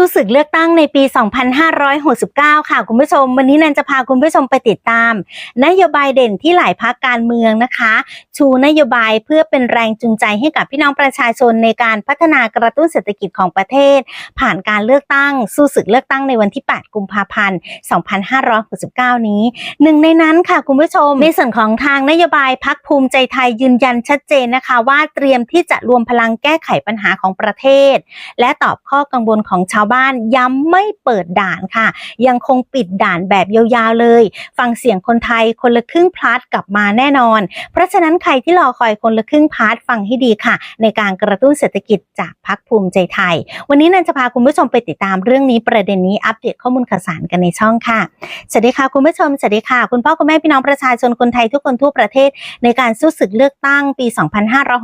สู้ศึกเลือกตั้งในปี 2569 ค่ะคุณผู้ชม วันนี้นันจะพาคุณผู้ชมไปติดตาม นโยบายเด่นที่หลายพักการเมืองนะคะ ชูนโยบายเพื่อเป็นแรงจูงใจให้กับพี่น้องประชาชนในการพัฒนากระตุ้นเศรษฐกิจของประเทศ ผ่านการเลือกตั้ง สู้ศึกเลือกตั้งในวันที่ 8 กุมภาพันธ์ 2569 นี้หนึ่งในนั้นค่ะคุณผู้ชม ในส่วนของทางนโยบายพักภูมิใจไทยยืนยันชัดเจนนะคะ ว่าเตรียมที่จะรวมพลังแก้ไขปัญหาของประเทศ และตอบข้อกังวลของชาวบ้านย้ำไม่เปิดด่านค่ะ ยังคงปิดด่านแบบยาวๆเลย ฟังเสียงคนไทยคนละครึ่งพลัดกลับมาแน่นอน เพราะฉะนั้นใครที่รอคอยคนละครึ่งพาร์ทฟังให้ดีค่ะ ในการกระตุ้นเศรษฐกิจจากพักภูมิใจไทย วันนี้นันจะพาคุณผู้ชมไปติดตามเรื่องนี้ประเด็นนี้อัปเดตข้อมูลข่าวสารกันในช่องค่ะสวัสดีค่ะคุณผู้ชมสวัสดีค่ะ คุณพ่อคุณแม่พี่น้องประชาชนคนไทยทุกคนทั่วประเทศ ในการสู้ศึกเลือกตั้งปี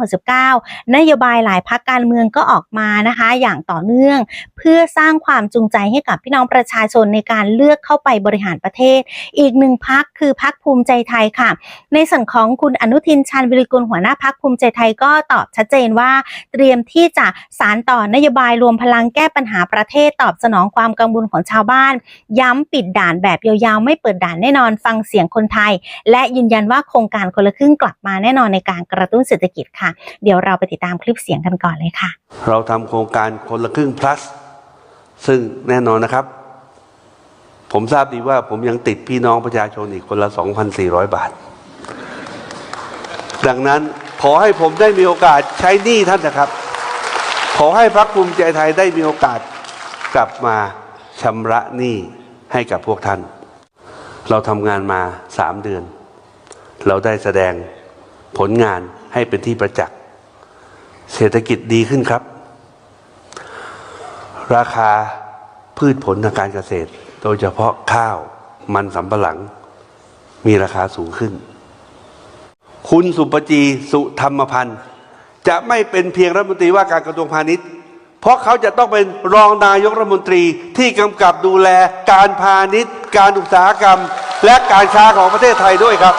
2569 นโยบายหลายพักการเมืองก็ออกมานะคะ อย่างต่อเนื่องเพื่อสร้างความจูงใจให้กับพี่น้องประชาชนในการเลือกเข้าไปบริหารประเทศ อีกหนึ่งพักคือพักภูมิใจไทยค่ะ ในส่วนของคุณอนุทินชาญวิริกุลหัวหน้าพักภูมิใจไทยก็ตอบชัดเจนว่า เตรียมที่จะสารต่อนโยบายรวมพลังแก้ปัญหาประเทศตอบสนองความกังวลของชาวบ้าน ย้ำปิดด่านแบบยาวๆ ไม่เปิดด่านแน่นอนฟังเสียงคนไทย และยืนยันว่าโครงการคนละครึ่งกลับมาแน่นอนในการกระตุ้นเศรษฐกิจค่ะ เดี๋ยวเราไปติดตามคลิปเสียงกันก่อนเลยค่ะ เราทำโครงการคนละครึ่ง plus ซึ่งแน่นอนนะครับ ผมทราบดีว่าผมยังติดพี่น้องประชาชนอีกคนละ 2,400 บาท ดังนั้นขอให้ผมได้มีโอกาสใช้หนี้ท่านนะครับ ขอให้พรรคภูมิใจไทยได้มีโอกาสกลับมาชำระหนี้ให้กับพวกท่าน เราทำงานมาสามเดือน เราได้แสดงผลงานให้เป็นที่ประจักษ์ เศรษฐกิจดีขึ้นครับ ราคาพืชผลทางการเกษตร โดยเฉพาะข้าวมันสำปะหลัง มีราคาสูงขึ้น คุณสุปจีสุธรรมพันธ์ จะไม่เป็นเพียงรัฐมนตรีว่าการกระทรวงพาณิชย์ เพราะเขาจะต้องเป็นรองนายกรัฐมนตรีที่กำกับดูแลการพาณิชย์ การอุตสาหกรรม และการค้าของประเทศไทยด้วยครับ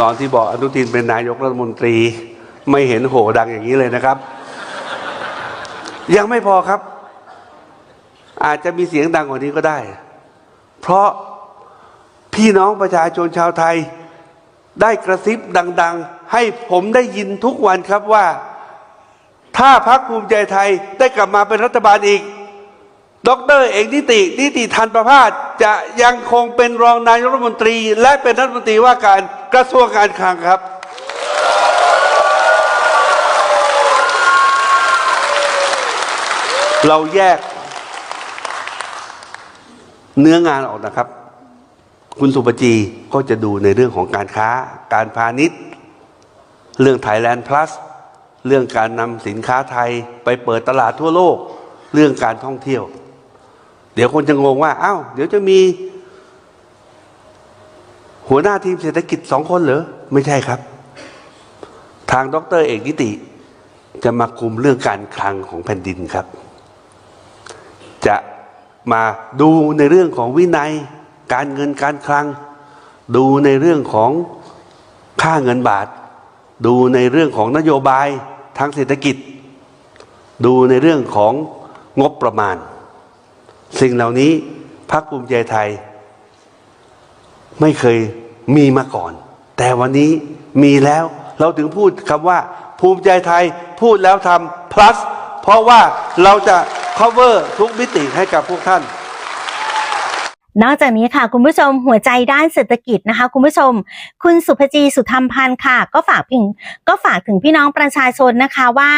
ตอนที่บอกอนุทินเป็นนายกรัฐมนตรี ไม่เห็นโหดังอย่างนี้เลยนะครับ ยังไม่พอครับ อาจจะมีเสียงดังกว่านี้ก็ได้ เพราะพี่น้องประชาชนชาวไทย ได้กระซิบดัง ๆ ให้ผมได้ยินทุกวันครับว่า ถ้าพรรคภูมิใจไทยได้กลับมาเป็นรัฐบาลอีก ดรเอกนิตินิติทันประภาสจะยังคงเป็นรองนายกรัฐมนตรี และเป็นรัฐมนตรีว่าการกระทรวงการคลังครับ เราแยก เนื้องานออกนะครับ คุณสุปจีก็จะดูในเรื่องของการค้า การพาณิชย์ เรื่อง Thailand Plus เรื่องการนำสินค้าไทยไปเปิดตลาดทั่วโลก เรื่องการท่องเที่ยว เดี๋ยวคนจะงงว่าอ้าวเดี๋ยวจะมี หัวหน้าทีมเศรษฐกิจสองคนเหรอไม่ใช่ครับ ทางดรเอกนิติ จะมาคุมเรื่องการคลังของแผ่นดินครับ จะมาดูในเรื่องของวินัย การเงินการคลัง ดูในเรื่องของค่าเงินบาท ดูในเรื่องของนโยบายทางเศรษฐกิจ ดูในเรื่องของงบประมาณ สิ่งเหล่านี้พรรคภูมิใจไทย ไม่เคยมีมาก่อน แต่วันนี้มีแล้วเราถึงพูดคำว่า ภูมิใจไทยพูดแล้วทำ plus เพราะว่าเราจะ cover ทุกมิติให้กับพวกท่าน นอกจากนี้ค่ะ คุณผู้ชมหัวใจด้านเศรษฐกิจนะคะ คุณผู้ชม คุณสุภจีสุธรรมพันธ์ค่ะ ก็ฝากถึงก็ฝากถึงพี่น้องประชาชนนะคะว่า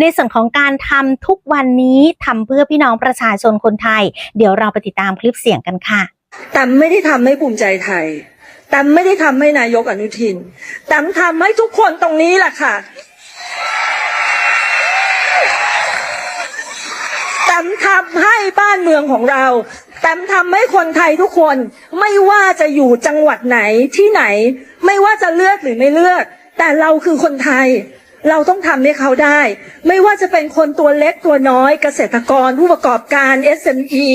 ในส่วนของการทำทุกวันนี้ทำเพื่อพี่น้องประชาชนคนไทย เดี๋ยวเราไปติดตามคลิปเสียงกันค่ะแตมไม่ได้ทำให้ภูมิใจไทยแตมไม่ได้ทำให้นายกอนุทินแตมทำให้ทุกคนตรงนี้แหละค่ะแตมทำให้บ้านเมืองของเรา แตมทำให้คนไทยทุกคนไม่ว่าจะอยู่จังหวัดไหนที่ไหน ไม่ว่าจะเลือกหรือไม่เลือก แต่เราคือคนไทย เราต้องทำให้เขาได้ ไม่ว่าจะเป็นคนตัวเล็กตัวน้อยเกษตรกร ผู้ประกอบการ SME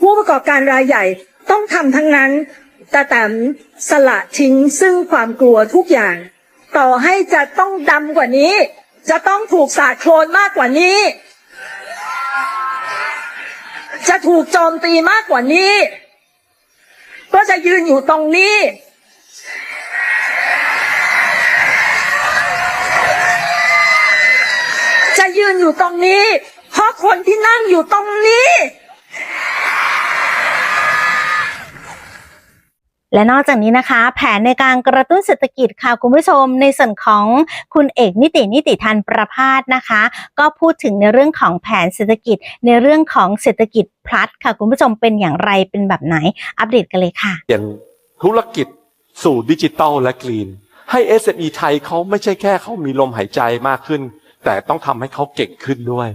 ผู้ประกอบการรายใหญ่ต้องทำทั้งนั้นแต่แตมสละทิ้งซึ่งความกลัวทุกอย่าง ต่อให้จะต้องดำกว่านี้ จะต้องถูกสาดโคลนมากกว่านี้ จะถูกโจมตีมากกว่านี้ ก็จะยืนอยู่ตรงนี้ จะยืนอยู่ตรงนี้ เพราะคนที่นั่งอยู่ตรงนี้ และนอกจากนี้นะคะ แผนในการกระตุ้นเศรษฐกิจค่ะคุณผู้ชม ในส่วนของคุณเอกนิตินิติทันประพาสนะคะ ก็พูดถึงในเรื่องของแผนเศรษฐกิจ ในเรื่องของเศรษฐกิจพลัสค่ะคุณผู้ชมเป็นอย่างไรเป็นแบบไหนอัปเดตกันเลยค่ะเปลี่ยนธุรกิจสู่ดิจิตอลและกรีน ให้ SME ไทยเขาไม่ใช่แค่เขามีลมหายใจมากขึ้น แต่ต้องทำให้เขาเก่งขึ้นด้วย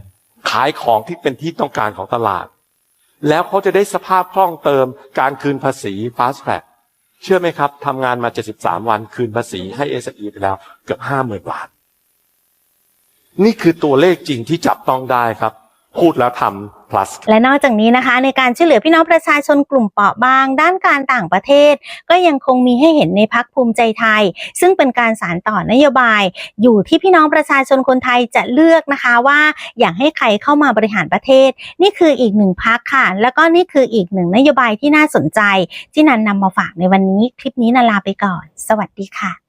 ขายของที่เป็นที่ต้องการของตลาด แล้วเขาจะได้สภาพคล่องเติมการคืนภาษี Fast Track เชื่อไหมครับทำงานมา 73 วันคืนภาษีให้ SME ไปแล้วเกือบ 50,000 บาท นี่คือตัวเลขจริงที่จับต้องได้ครับ พูดแล้วทำ plus และนอกจากนี้นะคะ ในการช่วยเหลือพี่น้องประชาชนกลุ่มเปราะบาง ด้านการต่างประเทศ ก็ยังคงมีให้เห็นในพักภูมิใจไทย ซึ่งเป็นการสานต่อนโยบาย อยู่ที่พี่น้องประชาชนคนไทยจะเลือกนะคะว่าอยากให้ใครเข้ามาบริหารประเทศ นี่คืออีกหนึ่งพักค่ะ แล้วก็นี่คืออีกหนึ่งนโยบายที่น่าสนใจ ที่นันนำมาฝากในวันนี้คลิปนี้นาลาไปก่อน สวัสดีค่ะ